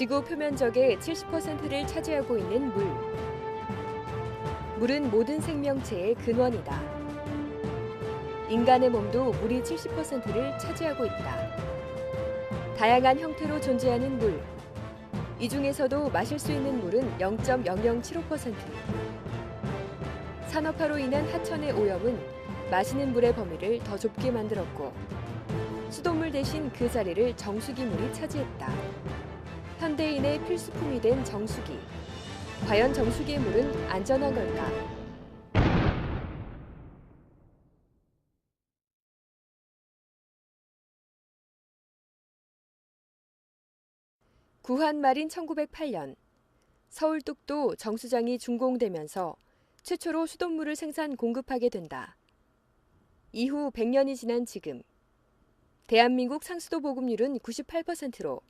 지구 표면적의 70%를 차지하고 있는 물. 물은 모든 생명체의 근원이다. 인간의 몸도 물이 70%를 차지하고 있다. 다양한 형태로 존재하는 물. 이 중에서도 마실 수 있는 물은 0.0075%. 산업화로 인한 하천의 오염은 마시는 물의 범위를 더 좁게 만들었고 수돗물 대신 그 자리를 정수기 물이 차지했다. 현대인의 필수품이 된 정수기. 과연 정수기의 물은 안전한 걸까? 구한 말인 1908년 서울 뚝도 정수장이 준공되면서 최초로 수돗물을 생산 공급하게 된다. 이후 100년이 지난 지금 대한민국 상수도 보급률은 98%로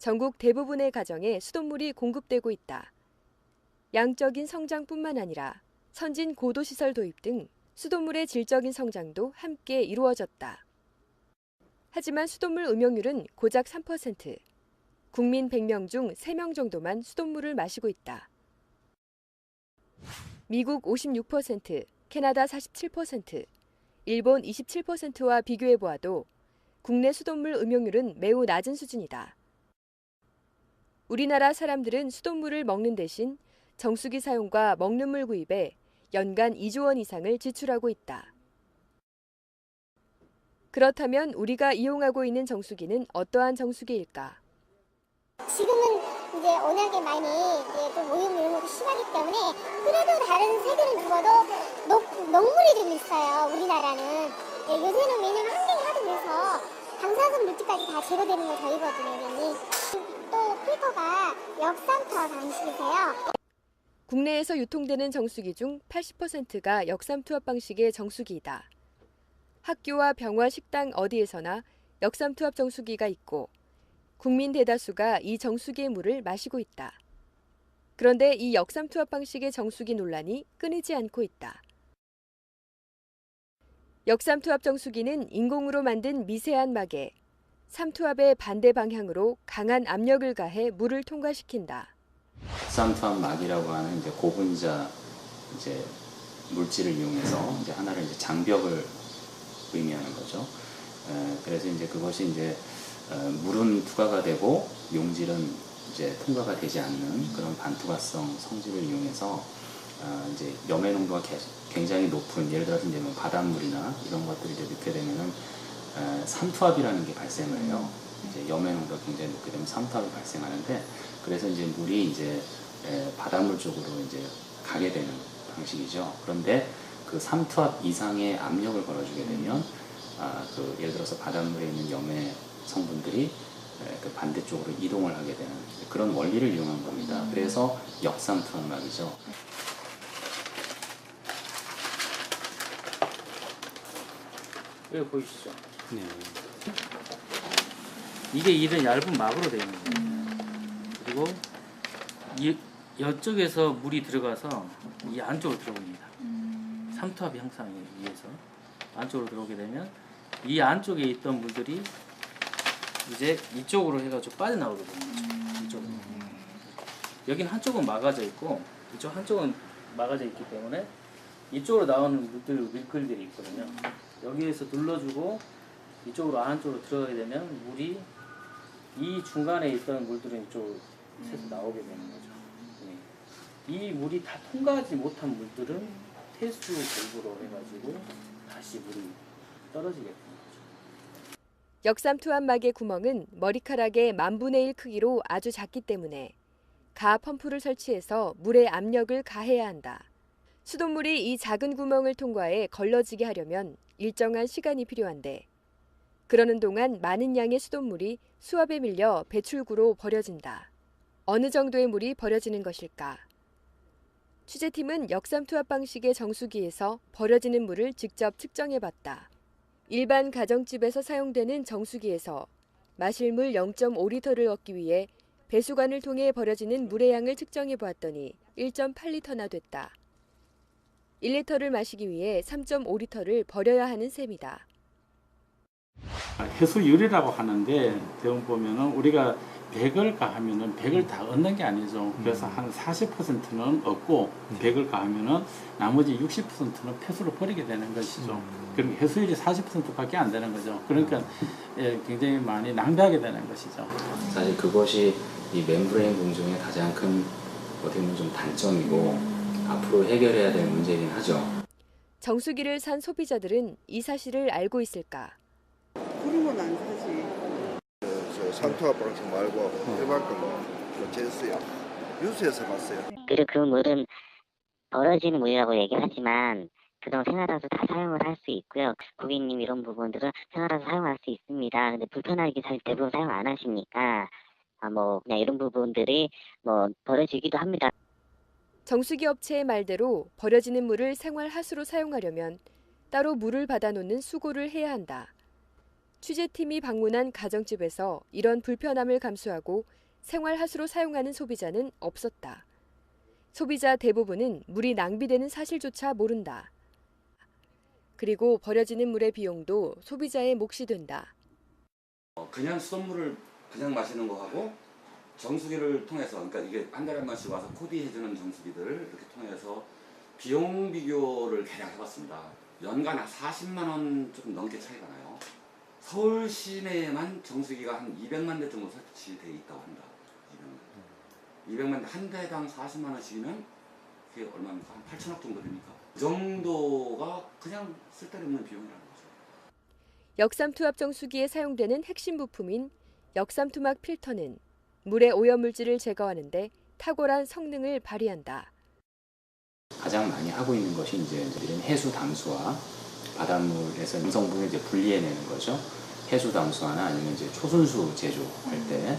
전국 대부분의 가정에 수돗물이 공급되고 있다. 양적인 성장뿐만 아니라 선진 고도시설 도입 등 수돗물의 질적인 성장도 함께 이루어졌다. 하지만 수돗물 음용률은 고작 3%. 국민 100명 중 3명 정도만 수돗물을 마시고 있다. 미국 56%, 캐나다 47%, 일본 27%와 비교해 보아도 국내 수돗물 음용률은 매우 낮은 수준이다. 우리나라 사람들은 수돗물을 먹는 대신 정수기 사용과 먹는 물 구입에 연간 2조 원 이상을 지출하고 있다. 그렇다면 우리가 이용하고 있는 정수기는 어떠한 정수기일까? 지금은 이제 워낙에 많이 오염 이런 것도 심하기 때문에 그래도 다른 세계는 죽어도 녹, 녹물이 좀 있어요 우리나라는 예, 요새는 왜냐면 환경이 하도 그래서 방사선 물질까지 다 제거되는 걸 저희거든요 필터가 역삼투하 방식이세요 국내에서 유통되는 정수기 중 80%가 역삼 투합 방식의 정수기이다. 학교와 병원, 식당 어디에서나 역삼 투합 정수기가 있고 국민 대다수가 이 정수기의 물을 마시고 있다. 그런데 이 역삼 투합 방식의 정수기 논란이 끊이지 않고 있다. 역삼 투합 정수기는 인공으로 만든 미세한 막에 삼투압의 반대 방향으로 강한 압력을 가해 물을 통과시킨다. 산투압 막이라고 하는 이제 고분자 이제 물질을 이용해서 이제 하나를 이제 장벽을 의미하는 거죠. 에, 그래서 이제 그것이 이제 어, 물은 투과가 되고 용질은 이제 통과가 되지 않는 그런 반투과성 성질을 이용해서 어, 이제 염해 농도가 개- 굉장히 높은 예를 들어서 이제 뭐 바닷물이나 이런 것들이 이제 넣게 되면은 에, 삼투압이라는 게 발생을 해요. 이제 염해 농도가 굉장히 높게 되면 삼투압이 발생하는데 그래서 이제 물이 이제 에, 바닷물 쪽으로 이제 가게 되는 방식이죠. 그런데 그 삼투압 이상의 압력을 걸어주게 되면 아, 그 예를 들어서 바닷물에 있는 염해 성분들이 에, 그 반대쪽으로 이동을 하게 되는 그런 원리를 이용한 겁니다. 그래서 역삼투압막이죠. 여기 보이시죠? 네. 이게 이런 얇은 막으로 되어 있는 거예요. 그리고 이 이쪽에서 물이 들어가서 이 안쪽으로 들어옵니다. 삼투압 형상에 의해서 안쪽으로 들어오게 되면 이 안쪽에 있던 물들이 이제 이쪽으로 해가지고 빠져나오게 되는 거죠. 이쪽으로. 여긴 한쪽은 막아져 있고 이쪽 한쪽은 막아져 있기 때문에 이쪽으로 나오는 물들 밀끌들이 있거든요. 여기에서 눌러주고 이쪽으로 안쪽으로 들어가게 되면 물이 이 중간에 있던 물들은 이쪽으로 새서 나오게 되는 거죠. 예. 이 물이 다 통과하지 못한 물들은 태수 결부로 해가지고 다시 물이 떨어지게 되는 거죠. 역삼 투압막의 구멍은 머리카락의 만분의 1 크기로 아주 작기 때문에 가 펌프를 설치해서 물의 압력을 가해야 한다. 수돗물이 이 작은 구멍을 통과해 걸러지게 하려면 일정한 시간이 필요한데 그러는 동안 많은 양의 수돗물이 수압에 밀려 배출구로 버려진다. 어느 정도의 물이 버려지는 것일까? 취재팀은 역삼 투압 방식의 정수기에서 버려지는 물을 직접 측정해 봤다. 일반 가정집에서 사용되는 정수기에서 마실 물 0.5리터를 얻기 위해 배수관을 통해 버려지는 물의 양을 측정해 보았더니 1.8리터나 됐다. 1리터를 마시기 위해 3.5리터를 버려야 하는 셈이다. 해수 유리라고 하는데 대부분 보면은 우리가 100을 가하면은 100을 다 얻는 게 아니죠. 그래서 한 40%는 얻고 100을 가하면은 나머지 60%는 폐수로 버리게 되는 것이죠. 그럼 해수율이 40%밖에 안 되는 거죠. 그러니까 예, 굉장히 많이 낭비하게 되는 것이죠. 사실 그것이 이 멤브레인 공정의 가장 큰 어떻게 보면 좀 단점이고 앞으로 해결해야 될 문제이긴 하죠. 정수기를 산 소비자들은 이 사실을 알고 있을까? 그런 건 안 사지. 저 산투아 방식 말고 일반 거뭐 제스요 뉴스에서 봤어요. 그리고 그 물은 벌어지는 물이라고 얘기를 하지만 그동 생활하서 다 사용을 할 수 있고요. 고객님 이런 부분들은 생활하서 사용할 수 있습니다. 근데 불편하게 사- 대부분 사용 안 하시니까 아, 뭐 그냥 이런 부분들이 뭐 벌어지기도 합니다. 정수기 업체의 말대로 버려지는 물을 생활 하수로 사용하려면 따로 물을 받아놓는 수고를 해야 한다. 취재팀이 방문한 가정집에서 이런 불편함을 감수하고 생활 하수로 사용하는 소비자는 없었다. 소비자 대부분은 물이 낭비되는 사실조차 모른다. 그리고 버려지는 물의 비용도 소비자의 몫이 된다. 어, 그냥 수돗물을 그냥 마시는 거하고 정수기를 통해서 그러니까 이게 한 달에 한 번씩 와서 코디해주는 정수기들을 이렇게 통해서 비용 비교를 대략 해봤습니다. 연간 한 40만 원 조금 넘게 차이가 나요. 서울 시내에만 정수기가 한 200만 대 정도 설치되어 있다고 합니다. 200만 대. 200만 대 한 대당 40만 원씩이면 그게 얼마입니까? 한 8천억 정도 됩니까? 그 정도가 그냥 쓸데없는 비용이라는 거죠. 역삼투압 정수기에 사용되는 핵심 부품인 역삼투막 필터는 물의 오염물질을 제거하는데 탁월한 성능을 발휘한다. 가장 많이 하고 있는 것이 이제 이런 해수 담수화, 바닷물에서 음성분을 이제 분리해내는 거죠. 해수 담수화나 아니면 이제 초순수 제조할 때,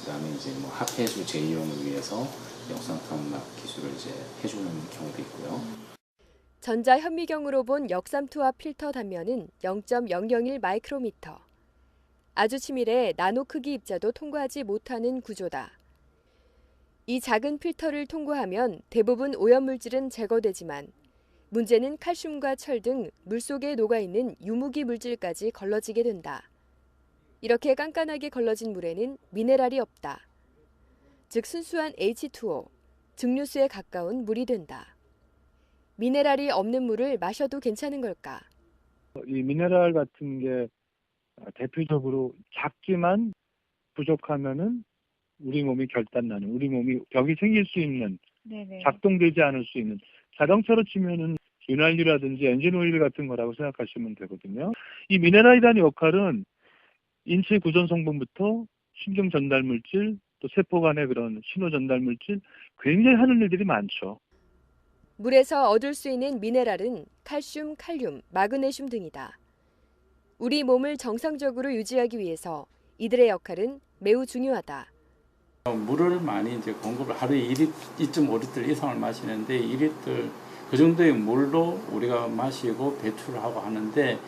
그 다음에 이제 뭐 합해수 재이용을 위해서 역삼투압 기술을 이제 해주는 경우도 있고요. 전자 현미경으로 본 역삼투압 필터 단면은 0.001 마이크로미터. 아주 치밀해 나노 크기 입자도 통과하지 못하는 구조다. 이 작은 필터를 통과하면 대부분 오염물질은 제거되지만 문제는 칼슘과 철 등 물속에 녹아있는 유무기 물질까지 걸러지게 된다. 이렇게 깐깐하게 걸러진 물에는 미네랄이 없다. 즉 순수한 H2O, 증류수에 가까운 물이 된다. 미네랄이 없는 물을 마셔도 괜찮은 걸까? 이 미네랄 같은 게 대표적으로 작지만 부족하면은 우리 몸이 결단나는 우리 몸이 벽이 생길 수 있는 작동되지 않을 수 있는 자동차로 치면은 윤활유라든지 엔진 오일 같은 거라고 생각하시면 되거든요. 이 미네랄이라는 역할은 인체 구전 성분부터 신경 전달 물질 또 세포 간의 그런 신호 전달 물질 굉장히 하는 일들이 많죠. 물에서 얻을 수 있는 미네랄은 칼슘, 칼륨, 마그네슘 등이다. 우리 몸을 정상적으로 유지하기 위해서 이들의 역할은 매우 중요하다. 물을 많이 이제 공급을 하루에 2리, 2.5리터 이상을 마시는데 2리터 그 정도의 물로 우리가 마시고 배출을 하고 하는데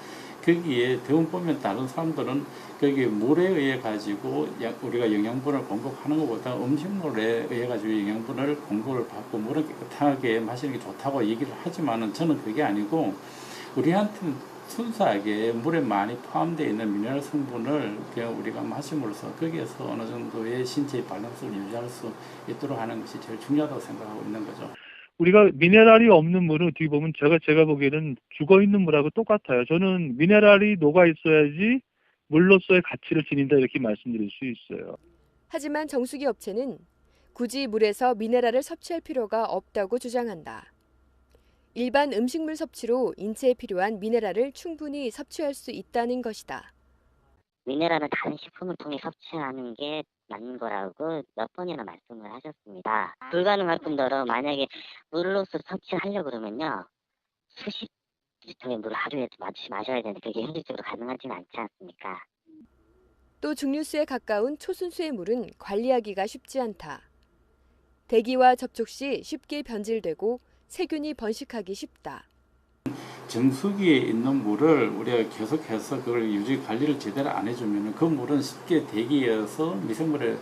거기에 대부분 보면 다른 사람들은 거기 물에 의해 가지고 야- 우리가 영양분을 공급하는 것보다 음식물에 의해 가지고 영양분을 공급을 받고 물을 깨끗하게 마시는 게 좋다고 얘기를 하지만은 저는 그게 아니고 우리한테는 순수하게 물에 많이 포함되어 있는 미네랄 성분을 그냥 우리가 마심으로써 거기에서 어느 정도의 신체의 밸런스를 유지할 수 있도록 하는 것이 제일 중요하다고 생각하고 있는 거죠. 우리가 미네랄이 없는 물은 어떻게 보면 제가 제가 보기에는 죽어 있는 물하고 똑같아요. 저는 미네랄이 녹아 있어야지 물로서의 가치를 지닌다 이렇게 말씀드릴 수 있어요. 하지만 정수기 업체는 굳이 물에서 미네랄을 섭취할 필요가 없다고 주장한다. 일반 음식물 섭취로 인체에 필요한 미네랄을 충분히 섭취할 수 있다는 것이다. 미네랄은 다른 식품을 통해 섭취하는 게 맞는 거라고 몇 번이나 말씀을 하셨습니다. 불가능할 뿐더러 만약에 물로서 섭취하려고 그러면요. 수십 리터의 물을 하루에 마시, 마셔야 되는데 그게 현실적으로 가능하지는 않지 않습니까? 또 중류수에 가까운 초순수의 물은 관리하기가 쉽지 않다. 대기와 접촉 시 쉽게 변질되고 세균이 번식하기 쉽다. 정수기에 있는 물을 우리가 계속해서 그걸 유지 관리를 제대로 안 해주면 그 물은 쉽게 대기에서 미생물에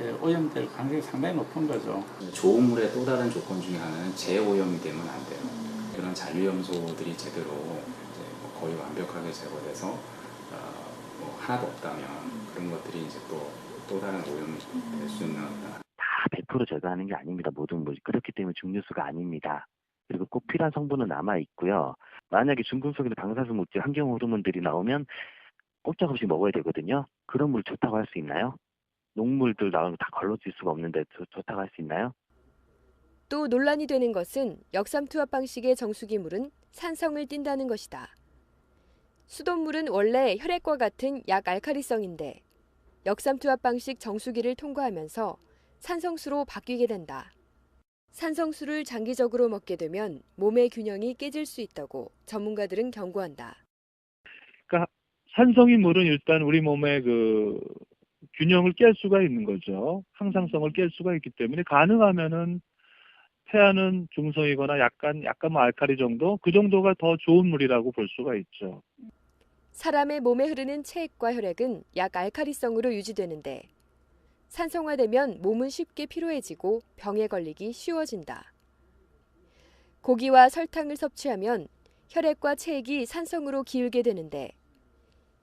에, 오염될 가능성이 상당히 높은 거죠. 좋은 물의 또 다른 조건 중에 하나는 재오염이 되면 안 돼요. 그런 잔류염소들이 제대로 이제 뭐 거의 완벽하게 제거돼서 어, 뭐 하나도 없다면 그런 것들이 이제 또 또 다른 오염이 될 수 있는 다100% 제거하는 게 아닙니다. 모든 물 그렇기 때문에 중류수가 아닙니다. 그리고 꼭 필요한 성분은 남아 있고요. 만약에 중금속이나 방사수 물질, 환경 호르몬들이 나오면 꼼짝없이 먹어야 되거든요. 그런 물 좋다고 할 수 있나요? 녹물들 나오면 다 걸러질 수가 없는데 좋- 좋다고 할 수 있나요? 또 논란이 되는 것은 역삼투압 방식의 정수기 물은 산성을 띈다는 것이다. 수돗물은 원래 혈액과 같은 약 알카리성인데 역삼투압 방식 정수기를 통과하면서 산성수로 바뀌게 된다. 산성수를 장기적으로 먹게 되면 몸의 균형이 깨질 수 있다고 전문가들은 경고한다. 산성인 물은 일단 우리 몸의 그 균형을 깰 수가 있는 거죠. 항상성을 깰 수가 있기 때문에 가능하면은 태아는 중성이거나 약간 약간 뭐 알카리 정도 그 정도가 더 좋은 물이라고 볼 수가 있죠. 사람의 몸에 흐르는 체액과 혈액은 약 알카리성으로 유지되는데 산성화되면 몸은 쉽게 피로해지고 병에 걸리기 쉬워진다. 고기와 설탕을 섭취하면 혈액과 체액이 산성으로 기울게 되는데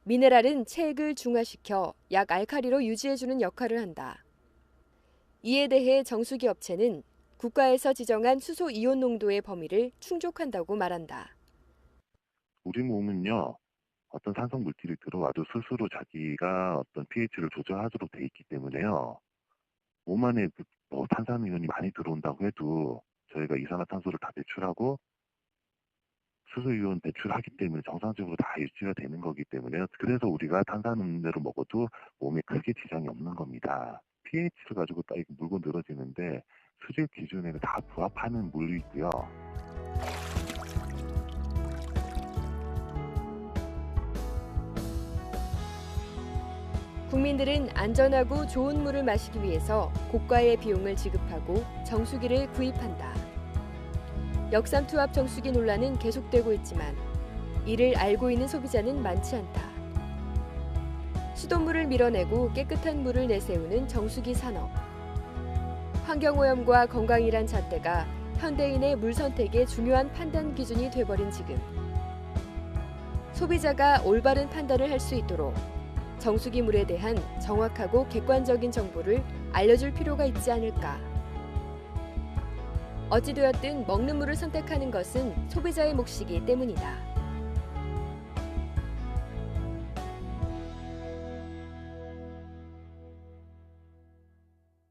미네랄은 체액을 중화시켜 약 알카리로 유지해주는 역할을 한다. 이에 대해 정수기 업체는 국가에서 지정한 수소 이온 농도의 범위를 충족한다고 말한다. 우리 몸은요. 어떤 산성 물질이 들어와도 스스로 자기가 어떤 pH를 조절하도록 돼 있기 때문에요. 몸 안에 그- 뭐 탄산이온이 많이 들어온다고 해도 저희가 이산화탄소를 다 배출하고 수소이온 배출하기 때문에 정상적으로 다 유지가 되는 거기 때문에요. 그래서 우리가 탄산음료를 먹어도 몸에 크게 지장이 없는 겁니다. pH를 가지고 딱 물고 늘어지는데 수질 기준에 다 부합하는 물이고요. 국민들은 안전하고 좋은 물을 마시기 위해서 고가의 비용을 지급하고 정수기를 구입한다. 역삼투압 정수기 논란은 계속되고 있지만 이를 알고 있는 소비자는 많지 않다. 수돗물을 밀어내고 깨끗한 물을 내세우는 정수기 산업. 환경오염과 건강이란 잣대가 현대인의 물 선택의 중요한 판단 기준이 돼버린 지금. 소비자가 올바른 판단을 할 수 있도록 정수기 물에 대한 정확하고 객관적인 정보를 알려줄 필요가 있지 않을까. 어찌되었든 먹는 물을 선택하는 것은 소비자의 몫이기 때문이다.